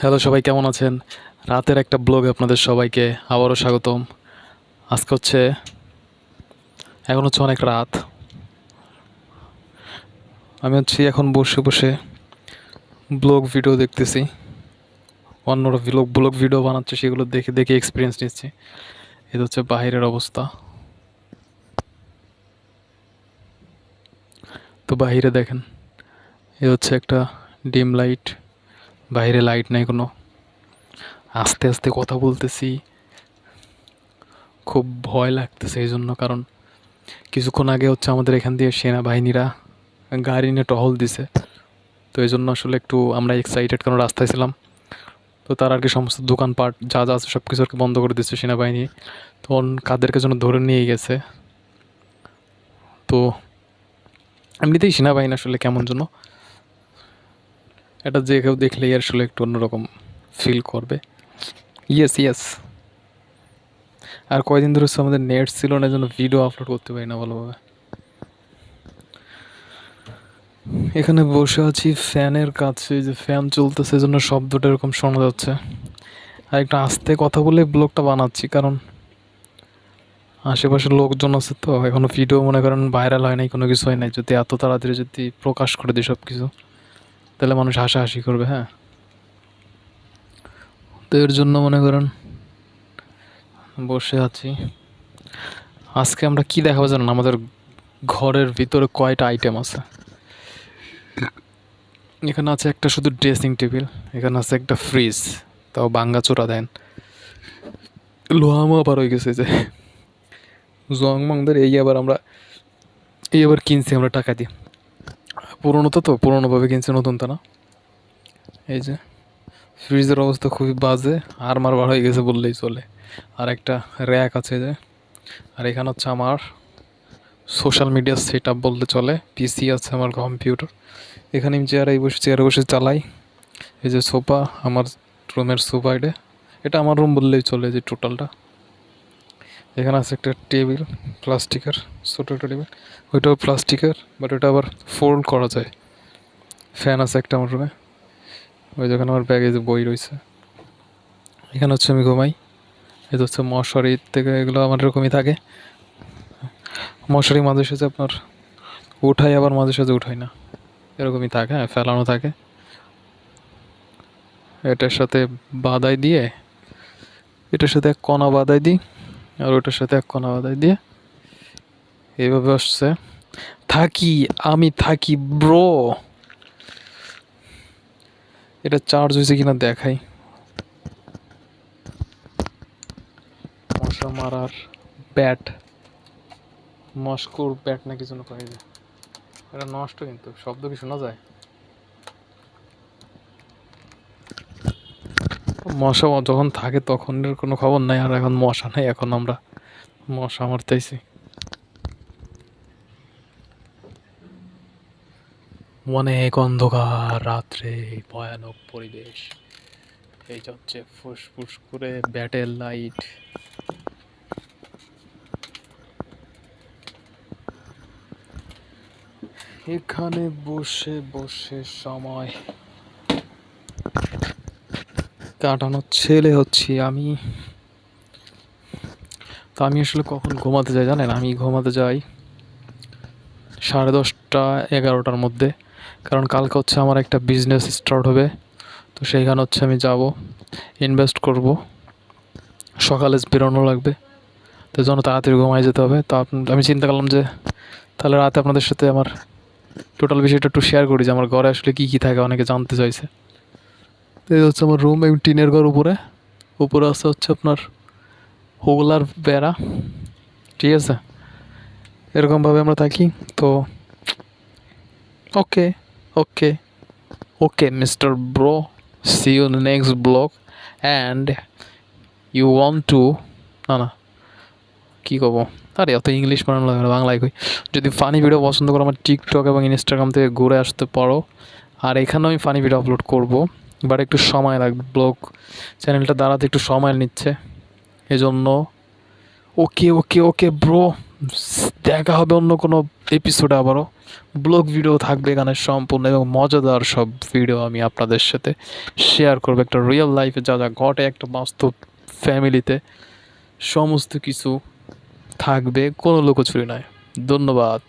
Hello সবাই কেমন আছেন? রাতের একটা ব্লগে আপনাদের সবাইকে আবারও স্বাগতম। আজকে হচ্ছে, এখন হচ্ছে অনেক রাত। আমি হচ্ছি এখন বসে বসে ব্লগ ভিডিও দেখতেছি। অন্যরা ব্লগ ব্লগ ভিডিও বানাচ্ছে, সেগুলো দেখে দেখে এক্সপিরিয়েন্স নিচ্ছি। এটা হচ্ছে বাইরের অবস্থা। তো বাইরে দেখেন, এ হচ্ছে একটা ডিম লাইট। বাইরে লাইট নাই কোনো। আস্তে আস্তে কথা বলতেছি। খুব ভয় লাগতেছে এই জন্য, কারণ কিছুক্ষণ আগে হচ্ছে আমাদের এখান দিয়ে সেনাবাহিনীরা গাড়ি নিয়ে টহল দিছে। তো এই জন্য আসলে একটু আমরা এক্সাইটেড কারণ রাস্তায় ছিলাম। তো তার আর কি সমস্ত দোকানপাট যা যা আছে সব কিছু আর কি বন্ধ করে দিচ্ছে সেনাবাহিনী। তখন কাদেরকে যেন ধরে নিয়ে গেছে। তো এমনিতেই সেনাবাহিনী আসলে কেমন যেন এটা যে কেউ দেখলেই আসলে একটু অন্যরকম ফিল করবে। ইয়েস ইয়েস আর কয়দিন ধরে আমাদের নেট ছিল না জন্য ভিডিও আপলোড করতে পারি না ভালোভাবে এখানে বসে আছি ফ্যানের কাছে যে ফ্যান চলতেছে জন্য শব্দটা এরকম শোনা যাচ্ছে। আর একটু আস্তে কথা বলে ব্লগটা বানাচ্ছি, কারণ আশেপাশে লোকজন আছে তো, এখনও ভিডিও মনে করেন ভাইরাল হয় নাই, কোনো কিছু হয় নাই। যদি এত তাড়াতাড়ি যদি প্রকাশ করে দিই সব কিছু তাহলে মানুষ হাসাহাসি করবে হ্যাঁ? তো এর জন্য মনে করেন বসে আছি। আজকে আমরা কি দেখাবো জানেন? আমাদের ঘরের ভিতরে কয়টা আইটেম আছে? এখানে আছে একটা শুধু ড্রেসিং টেবিল এখানে আছে একটা ফ্রিজ তাও বাঙ্গা চোরা, দেন। লোহামো আবার হয়ে গেছে যে। জং মংদের এই আবার আমরা, এই আবার কিনছি, আমরা টাকা দিয়ে। পুরোনো তো পুরোনোভাবে কিনছে নতুন তো না। এই যে, ফ্রিজের অবস্থা খুবই বাজে আর মার বার হয়ে গেছে বললেই চলে। আর একটা র্যাক আছে যে, আর এখানে হচ্ছে আমার সোশ্যাল মিডিয়া সেট আপ বলতে চলে পিসি আছে আমার কম্পিউটার এখানে আমি চেয়ারে বসে চেয়ারে বসে চালাই। এই যে সোফা আমার রুমের সোফা এটা। এটা আমার রুম বললেই চলে যে টোটালটা এখানে আছে একটা টেবিল, প্লাস্টিকের, ছোটো একটা টেবিল। ওইটাও প্লাস্টিকের বাট ওটা আবার ফোল্ড করা যায়। ফ্যান আছে একটা আমার রুমে ওই যেখানে আমার ব্যাগে যে বই রয়েছে। এখানে হচ্ছে আমি ঘুমাই। এটা হচ্ছে মশারি থেকে এগুলো আমার এরকমই থাকে। মশারি মাঝে সাঝে আপনার উঠাই, আবার মাঝে সাঝে উঠাই না। এরকমই থাকে হ্যাঁ ফেলানো থাকে। এটার সাথে বাদাই দিয়ে, এটার সাথে এক কণা বাদাই দিই। আর ওটার সাথে এক কণা বাদাই দিয়ে এইভাবে আসছে। থাকি, আমি থাকি, ব্রো। এটা চার্জ হয়েছে কিনা দেখাই। মশা মারার ব্যাট মস্কোর ব্যাট না কিছু না এটা নষ্ট কিন্তু, শব্দ কি শোনা যায়? মশা যখন থাকে তখন কোনো খবর নাই, আর এখন মশা নাই, এখন আমরা মশা মারতেছি। অনেক অন্ধকার রাত্রে, ভয়ানক পরিবেশ। এই হচ্ছে ফুসফুস করে ব্যাটের লাইট এখানে বসে বসে সময় কাটানোর ছেলে হচ্ছি আমি। তো আমি আসলে কখন ঘুমাতে যাই জানেন? আমি ঘুমাতে যাই সাড়ে দশটা, এগারোটার মধ্যে। কারণ কালকে হচ্ছে আমার একটা বিজনেস স্টার্ট হবে। তো সেইখানে হচ্ছে আমি যাব ইনভেস্ট করব। সকালে বেরোনো লাগবে। তো জন্য তাড়াতাড়ি ঘুমায় যেতে হবে। তো আমি চিন্তা করলাম যে তাহলে রাতে আপনাদের সাথে আমার টোটাল বিষয়টা একটু শেয়ার করি যে আমার ঘরে আসলে কী কী থাকে, অনেকে জানতে চাইছে। এই হচ্ছে আমার রুম এবং টিনের ঘর উপরে। উপরে আছে হচ্ছে আপনার হোগলার বেড়া। ঠিক আছে? এরকমভাবে আমরা থাকি, তো okay okay okay mister bro see you next blog and you want to না না, কী করব? আরে, অত ইংলিশ বানানো লাগে না, বাংলায় কই। যদি ফানি ভিডিও পছন্দ করো, আমার টিকটক এবং ইনস্টাগ্রাম থেকে ঘুরে আসতে পারো। আর এখানেও আমি ফানি ভিডিও আপলোড করব। বাট একটু সময় লাগবে। ব্লগ চ্যানেলটা দাঁড়াতে একটু সময় নিচ্ছে। এজন্য ওকে ওকে ওকে, ব্রো, দেখা হবে অন্য কোনো এপিসোডে আবারও। ব্লগ ভিডিও থাকবে এখানে সম্পূর্ণ এবং মজাদার সব ভিডিও আমি আপনাদের সাথে শেয়ার করব। একটা রিয়েল লাইফে যা যা ঘটে, একটা বাস্তব ফ্যামিলিতে সমস্ত কিছু থাকবে। কোনো লুকোচুরি নয়। ধন্যবাদ।